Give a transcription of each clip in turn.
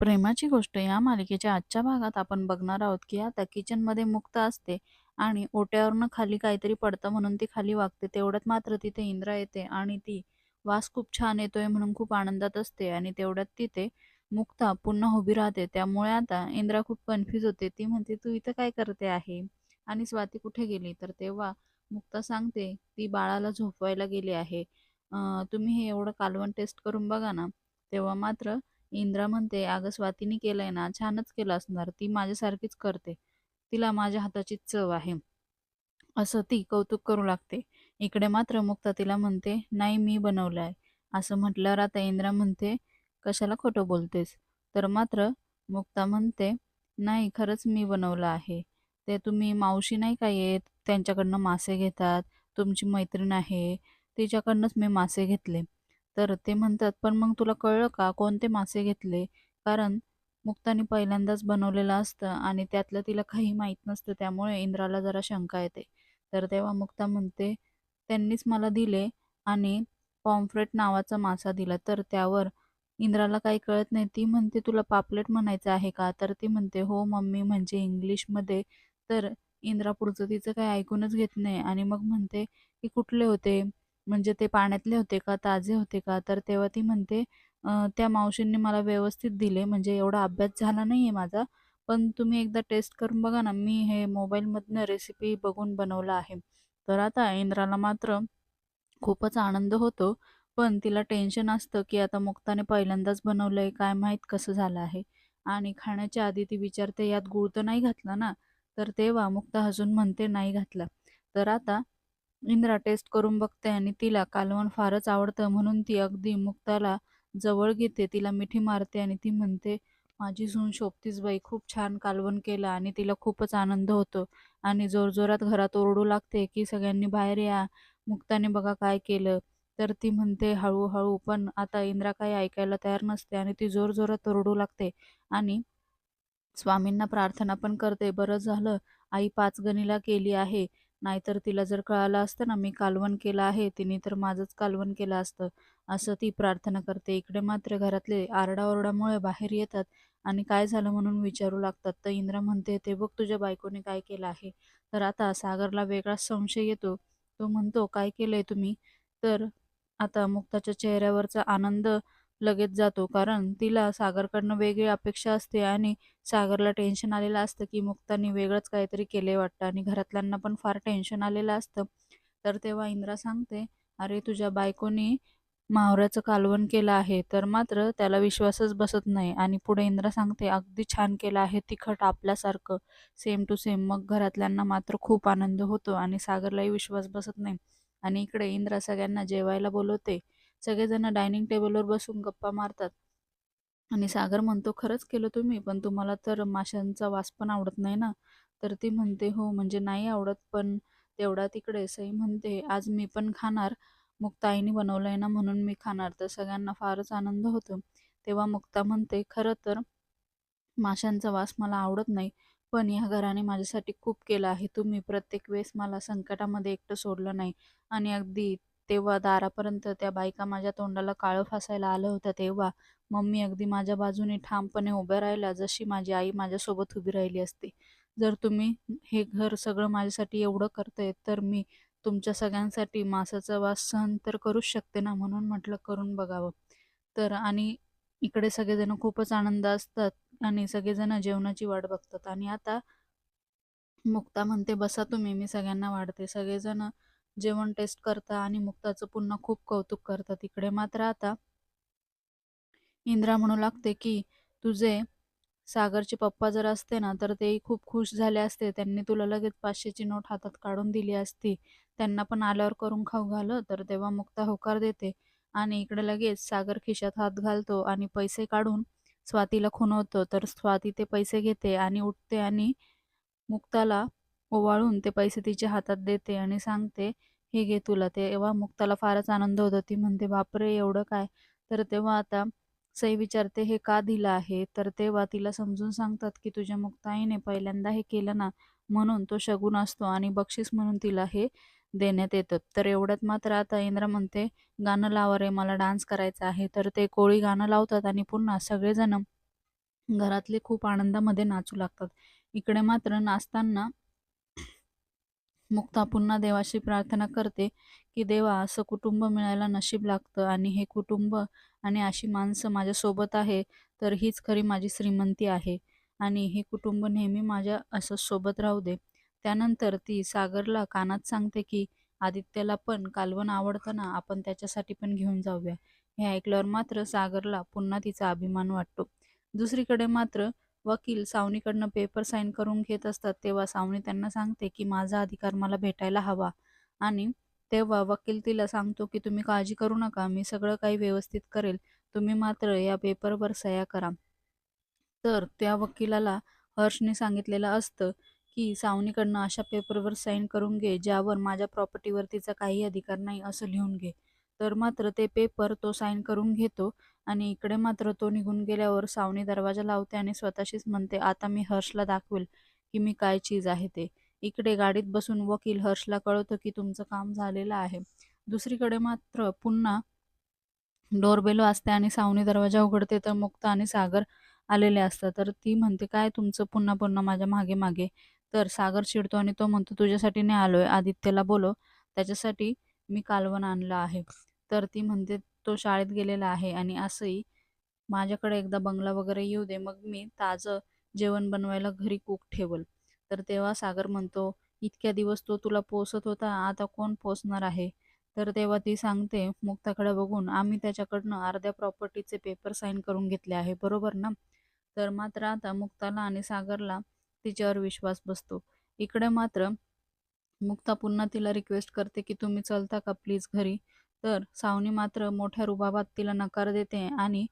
प्रेमाची गोष्ट या मालिकेच्या आजच्या भागात आपण बघणार आहोत की आता किचनमध्ये मुक्ता असते आणि ओट्यावरनं खाली काहीतरी पडतं म्हणून ती खाली वागते. तेवढ्यात मात्र तिथे इंद्रा येते आणि ती वास खूप छान येतोय म्हणून खूप आनंदात असते आणि तेवढ्यात तिथे मुक्ता पुन्हा उभी राहते. त्यामुळे आता इंद्रा खूप कन्फ्यूज होते. ती म्हणते तू इथं काय करते आहे? आणि स्वाती कुठे गेली? तर तेव्हा मुक्ता सांगते ती बाळाला झोपवायला गेली आहे. तुम्ही हे एवढं कालवण टेस्ट करून बघा ना. तेव्हा मात्र इंद्रा म्हणते अगं स्वातीने केलंय ना छानच केलं असणार ती माझ्यासारखीच करते तिला माझ्या हाताची चव आहे. असं ती कौतुक करू लागते. इकडे मात्र मुक्ता तिला म्हणते नाही मी बनवलं आहे असं म्हटल्यावर आता इंद्रा म्हणते कशाला खोटं बोलतेस? तर मात्र मुक्ता म्हणते नाही खरंच मी बनवलं आहे. ते तुम्ही मावशी नाही का येत? त्यांच्याकडनं मासे घेतात तुमची मैत्रीण आहे तिच्याकडनंच मी मासे घेतले. तर ते म्हणतात पण मग तुला कळलं का कोणते मासे घेतले? कारण मुक्ताने पहिल्यांदाच बनवलेलं असतं आणि त्यातलं तिला काही माहीत नसतं त्यामुळे इंद्राला जरा शंका येते. तर तेव्हा मुक्ता म्हणते त्यांनीच मला दिले आणि पॉम्फ्रेट नावाचा मासा दिला तर त्यावर इंद्राला काही कळत नाही. ती म्हणते तुला पापलेट म्हणायचं आहे का? तर ती म्हणते हो मम्मी म्हणजे इंग्लिशमध्ये तर इंद्रा पुढचं तिचं काही ऐकूनच घेत नाही. आणि मग म्हणते की कुठले होते? म्हणजे ते पाण्यातले होते का ताजे होते का? तर तेव्हा ती म्हणते त्या मावशींनी मला व्यवस्थित दिले म्हणजे एवढा अभ्यास झाला नाही आहे माझा पण तुम्ही एकदा टेस्ट करून बघा ना मी हे मोबाईलमधनं रेसिपी बघून बनवलं आहे. तर आता इंद्राला मात्र खूपच आनंद होतो पण तिला टेन्शन असतं की आता मुक्ताने पहिल्यांदाच बनवलं आहे काय माहीत कसं झालं आहे. आणि खाण्याच्या आधी ती विचारते यात गुळ तर नाही घातला ना? तर तेव्हा मुक्ता हसून म्हणते नाही घातला. तर आता इंद्रा टेस्ट करून बघते आणि तिला कालवण फारच आवडतं म्हणून ती अगदी मुक्ताला जवळ घेते. तिला मिठी मारते आणि ती म्हणते माझी सून शोभतीस बाई खूप छान कालवण केलं आणि तिला खूपच आनंद होतो आणि जोरजोरात घरात ओरडू लागते की सगळ्यांनी बाहेर या मुक्ताने बघा काय केलं. तर ती म्हणते हळूहळू पण आता इंद्रा काही ऐकायला तयार नसते आणि ती जोरजोरात ओरडू लागते आणि स्वामींना प्रार्थना पण करते. बरं झालं आई पाच गणीला केली आहे. नाहीतर तिला जर कळालं असतं ना मी कालवण केलं आहे तिने तर माझंच कालवण केलं असतं. असं ती प्रार्थना करते. इकडे मात्र घरातले आरडाओरडामुळे बाहेर येतात आणि काय झालं म्हणून विचारू लागतात. तर इंद्रा म्हणते ते बघ तुझ्या बायकोने काय केलं आहे. तर आता सागरला वेगळाच संशय येतो. तो म्हणतो काय केलंय तुम्ही? तर आता मुक्ताच्या चेहऱ्यावरचा आनंद लगेच जातो. कारण तिला सागरकडनं वेगळी अपेक्षा असते आणि सागरला टेन्शन आलेलं असतं की मुक्तानी वेगळंच काहीतरी केले वाटतं आणि घरातल्यांना पण फार टेन्शन आलेलं असतं. तर तेव्हा इंद्रा सांगते अरे तुझ्या बायकोनी मावऱ्याचं कालवण केलं आहे तर मात्र त्याला विश्वासच बसत नाही. आणि पुढे इंद्रा सांगते अगदी छान केलं आहे तिखट आपल्यासारखं सेम टू सेम मग घरातल्यांना मात्र खूप आनंद होतो आणि सागरलाही विश्वास बसत नाही. आणि इकडे इंद्रा सगळ्यांना जेवायला बोलवते. सगळेजण डायनिंग टेबलवर बसून गप्पा मारतात. आणि सागर म्हणतो खरंच केलं तुम्ही पण तुम्हाला तर माशांचा वास पण आवडत नाही ना? तर ती म्हणते हो म्हणजे नाही आवडत पण तेवढा तिकडे. सई म्हणते आज मी पण खाणार. मुक्ताईने बनवलंय ना म्हणून मी खाणार. तर सगळ्यांना फारच आनंद होतो. तेव्हा मुक्ता म्हणते खरं तर माशांचा वास मला आवडत नाही पण या घराने माझ्यासाठी खूप केलं आहे. तुम्ही प्रत्येक वेळेस मला संकटामध्ये एकटं सोडलं नाही. आणि अगदी तेव्हा दारापर्यंत त्या बायका माझ्या तोंडाला काळं फासायला आलं होतं तेव्हा. मम्मी अगदी माझ्या बाजूने ठामपणे उभ्या राहिल्या जशी माझी आई माझ्यासोबत उभी राहिली असती. जर तुम्ही हे घर सगळं माझ्यासाठी एवढं करताय तर मी तुमच्या सगळ्यांसाठी मासाचा वास सहन तर करूच शकते ना म्हणून म्हटलं करून बघावं. तर आणि इकडे सगळेजण खूपच आनंद असतात आणि सगळेजण जेवणाची वाट बघतात. आणि आता मुक्ता म्हणते बसा तुम्ही मी सगळ्यांना वाढते. सगळेजण जेवण टेस्ट करता आणि मुक्ताचं पुन्हा खूप कौतुक करता तिकडे. मात्र आता इंद्रा म्हणू लागते की तुझे सागरचे पप्पा जर असते ना तर तेही खूप खुश झाले असते. त्यांनी तुला लगेच पाचशेची नोट हातात काढून दिली असती. त्यांना पण आल्यावर करून खाऊ घालं तर तेव्हा मुक्ता होकार देते आणि इकडे लगेच सागर खिशात हात घालतो आणि पैसे काढून स्वातीला खुनवतो तर स्वाती ते पैसे घेते आणि उठते आणि मुक्ताला ओवाळून ते पैसे तिच्या हातात देते आणि सांगते हे घे तुला. तेव्हा मुक्ताला फारच आनंद होतो ती म्हणते बापरे एवढं काय? तर तेव्हा आता सई विचारते हे का दिलं आहे? तर तेव्हा तिला समजून सांगतात की तुझ्या मुक्ताईने पहिल्यांदा हे केलं ना म्हणून तो शगुन असतो आणि बक्षीस म्हणून तिला हे देण्यात येतं. तर एवढ्यात मात्र आता इंद्रा म्हणते गाणं लावा रे मला डान्स करायचा आहे. तर ते कोळी गाणं लावतात आणि पुन्हा सगळेजण घरातले खूप आनंदामध्ये नाचू लागतात. इकडे मात्र नाचताना मुक्ता पुन्हा देवाशी प्रार्थना करते की देवा असं कुटुंब मिळायला नशीब लागतं आणि हे कुटुंब आणि अशी माणसं माझ्यासोबत आहे तर हीच खरी माझी श्रीमंती आहे. आणि हे कुटुंब नेहमी माझ्या असं सोबत राहू दे. त्यानंतर ती सागरला कानात सांगते की आदित्यला पण कालवण आवडतं ना आपण त्याच्यासाठी पण घेऊन जाऊया. हे ऐकल्यावर मात्र सागरला पुन्हा तिचा अभिमान वाटतो. दुसरीकडे मात्र वकील सावनीकडनं पेपर साईन करून घेत असतात तेव्हा सावनी त्यांना सांगते की माझा अधिकार मला भेटायला हवा. आणि तेव्हा वकील तिला सांगतो की तुम्ही काळजी करू नका मी सगळं काही व्यवस्थित करेल. तुम्ही मात्र या पेपरवर सह्या करा. तर त्या वकिलाला हर्षने सांगितलेलं असतं की सावनीकडनं अशा पेपरवर साईन करून घे ज्यावर माझ्या प्रॉपर्टीवर तिचा काही अधिकार नाही असं लिहून घे. तर मात्र ते पेपर तो साईन करून घेतो आणि इकडे मात्र तो निघून गेल्यावर सावनी दरवाजा लावते आणि स्वतःशीच म्हणते आता मी हर्षला दाखवेल की मी काय चीज आहे ते. इकडे गाडीत बसून वकील हर्षला कळवतो की तुमचं काम झालेलं आहे. दुसरीकडे मात्र पुन्हा डोरबेल वाजते आणि सावनी दरवाजा उघडते तर मुक्ता आणि सागर आलेले असतात. तर ती म्हणते काय तुमचं पुन्हा पुन्हा माझ्या मागे मागे? तर सागर चिडतो आणि तो म्हणतो तुझ्यासाठी नाही आलोय. आदित्यला बोलो त्याच्यासाठी मी कालवण आणलं आहे. तर ती म्हणते तो शाळेत गेलेला आहे आणि असंही माझ्याकडे एकदा बंगला वगैरे येऊ दे मग मी ताजं जेवण बनवायला घरी कूक ठेवल. तर तेव्हा सागर म्हणतो इतक्या दिवस तो तुला पोसत होता आता कोण पोसणार आहे? तर तेव्हा ती सांगते मुक्ताकडे बघून आम्ही त्याच्याकडनं अर्ध्या प्रॉपर्टीचे पेपर साईन करून घेतले आहे बरोबर ना? तर मात्र आता मुक्ताला आणि सागरला तिच्यावर विश्वास बसतो. इकडे मात्र मुक्ता पुन्हा तिला रिक्वेस्ट करते की तुम्ही चलता का प्लीज घरी? तर सावनी मात्र मोठ्या रुबाबात तिला नकार देते आणि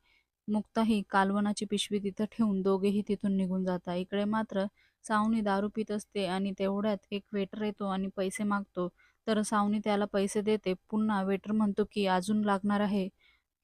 मुक्ताही कालवनाची पिशवी तिथं ठेवून दोघेही तिथून निघून जातात. इकडे मात्र सावनी दारू पित असते आणि तेवढ्यात एक वेटर येतो आणि पैसे मागतो. तर सावनी त्याला पैसे देते. पुन्हा वेटर म्हणतो की अजून लागणार आहे.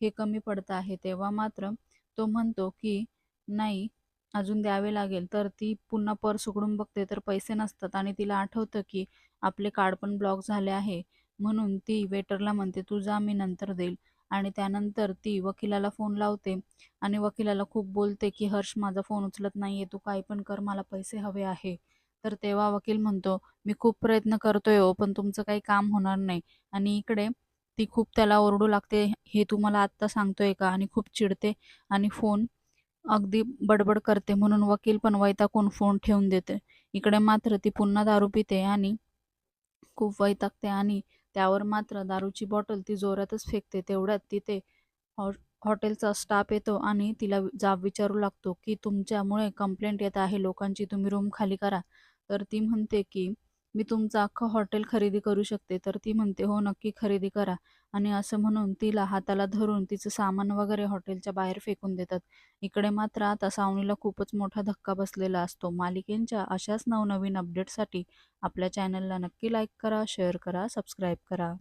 हे कमी पडतं आहे. तेव्हा मात्र तो म्हणतो की नाही अजून द्यावे लागेल. तर ती पुन्हा पर्स उघडून बघते. तर पैसे नसतात आणि तिला आठवतं की आपले कार्ड पण ब्लॉक झाले आहे. म्हणून ती वेटरला म्हणते तू जा मी नंतर देईल. आणि त्यानंतर ती वकिलाला फोन लावते आणि वकिलाला खूप बोलते की हर्ष माझा फोन उचलत नाहीये तू काही पण कर मला पैसे हवे आहे. तर तेव्हा वकील म्हणतो मी खूप प्रयत्न करतोय हो पण तुमचं काही काम होणार नाही. आणि इकडे ती खूप त्याला ओरडू लागते हे तू मला आत्ता सांगतोय का? आणि खूप चिडते आणि फोन अगदी बडबड करते म्हणून वकील पण वैतागून फोन ठेवून देते. इकडे मात्र ती पुन्हा दारू पिते आणि खूप वैतागते आणि त्यावर मात्र दारूची बॉटल ती जोरातच फेकते तेवढ्यात तिथे हॉ हॉटेलचा स्टाफ येतो आणि तिला जाब विचारू लागतो की तुमच्यामुळे कंप्लेंट येत आहे लोकांची तुम्ही रूम खाली करा. तर ती म्हणते की मी तुमचं अख्खं हॉटेल खरेदी करू शकते. तर ती म्हणते हो नक्की खरेदी करा. आणि असं म्हणून तिला हाताला धरून तिचं सामान वगैरे हॉटेलच्या बाहेर फेकून देतात. इकडे मात्र आता सावनीला खूपच मोठा धक्का बसलेला असतो. मालिकेंच्या अशाच नवनवीन अपडेटसाठी आपल्या चॅनलला नक्की लाईक करा शेअर करा सबस्क्राईब करा.